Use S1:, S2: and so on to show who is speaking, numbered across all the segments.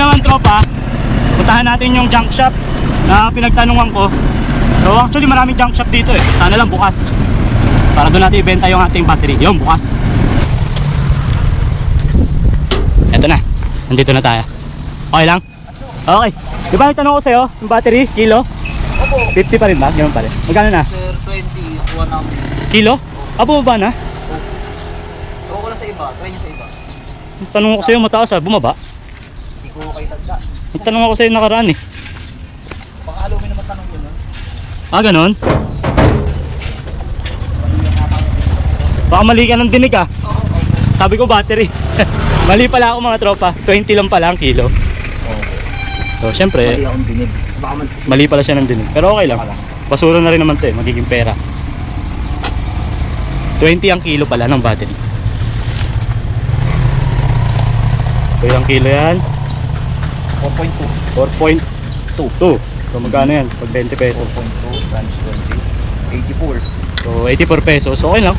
S1: naman tropa, puntahan natin yung junk shop na pinagtanungan ko. So actually maraming junk shop dito eh. Sana lang bukas. Para doon natin ibenta yung ating battery. Yung bukas. Eto na. Nandito na tayo. Okay lang? Okay. Di ba nagtanong ko sa'yo, yung battery, kilo?
S2: Opo.
S1: 50 pa rin ba? Ganun pa rin. Magkano na?
S2: Sir, 20. Kuha namin.
S1: Kilo? Ah, bumaba na?
S2: Ewan ko lang sa iba. Try nyo sa iba.
S1: Tanong ko sa'yo, mataas ah, bumaba.
S2: Hindi ko kayo tagda.
S1: Nagtanong ako sa'yo nakaraan eh.
S2: Baka alumin naman tanong yun.
S1: Ah, ganun? Baka mali ka ng dinig ah. Sabi ko battery. mali pala ako mga tropa. 20 lang pala ang kilo. So, syempre,
S2: Mali akong dinig. Baka man.
S1: mali pala siya ng dinig. Pero okay lang. Basura na rin naman to eh. Magiging pera. 20 ang kilo pala ng battery. So, ilang kilo yan?
S2: 4.2.
S1: 4.22. So, magkano yan? Pag 20 pesos.
S2: 4.2 times 20. 84.
S1: So, 84 pesos. Okay lang.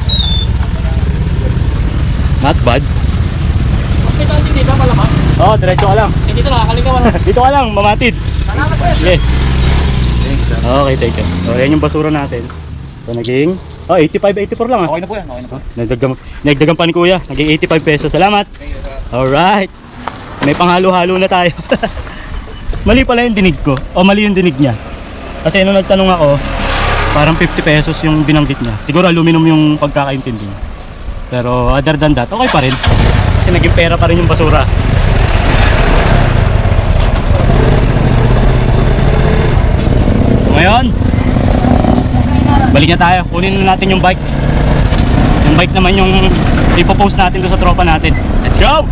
S1: Not bad.
S2: Okay, tayo dito malakas.
S1: Oo, oh, diretso ka lang.
S2: Eh, dito nakakaligaw wala.
S1: Dito ka lang, mamatid.
S2: Salamat po. Sir.
S1: Okay, thank you. So, yan yung basura natin. So, naging... Oh, 85, 84 lang ah.
S2: Okay na po yan. Okay na po.
S1: Nagdagan, nagdagan pa ni kuya. Naging 85 pesos. Salamat.
S2: Thank you, sir.
S1: Alright. May panghalo-halo na tayo. mali pala yung dinig ko. O mali yung dinig niya. Kasi nung nagtanong ako, parang 50 pesos yung binanggit niya. Siguro aluminum yung pagkakaintindi niya. Pero other than that, okay pa rin. Kasi naging pera pa rin yung basura. Ngayon, balik na tayo. Kunin na natin yung bike. Yung bike naman yung ipopost natin doon sa tropa natin. Let's go!